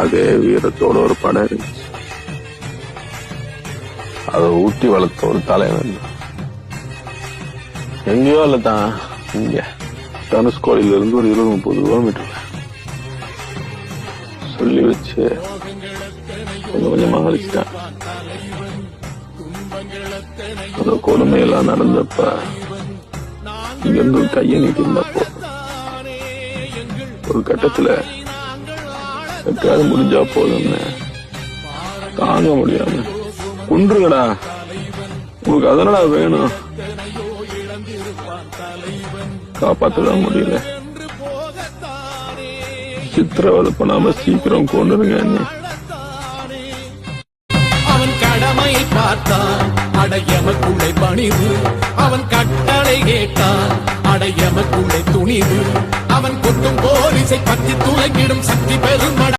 அதே வீரத்தோட ஒரு படம் இருந்துச்சு. அதை ஊட்டி வளர்த்த ஒரு தலைவன். எங்கேயோ இல்ல தான் இங்க. தனுஷ்கோடியில இருந்து ஒரு இருபது முப்பது கிலோமீட்டர் சொல்லி வச்சு கொஞ்சம் கொஞ்சமா அழிச்சிட்டான். அந்த கொடுமையெல்லாம் நடந்தப்ப இங்க இருந்து கையை நீட்டிருந்தப்போ ஒரு கட்டத்துல எப்பயாவது முடிஞ்சா போதும்னு. தாங்க முடியாது. குன்றுகடா. உனக்கு அதனடா வேணும். காப்பாத்ததான் முடியல. சித்திரவதை பண்ணாம சீக்கிரம் கொண்டுருங்க அவன் கடமை பார்த்தான். அடையமக்குள்ளே பணிவு. அவன் கட்டளை கேட்டான். அடையமக்குள்ளே துணிவு. அவன் கொட்டும் போலீசை பற்றி துளைக்கிடும் சக்தி பெற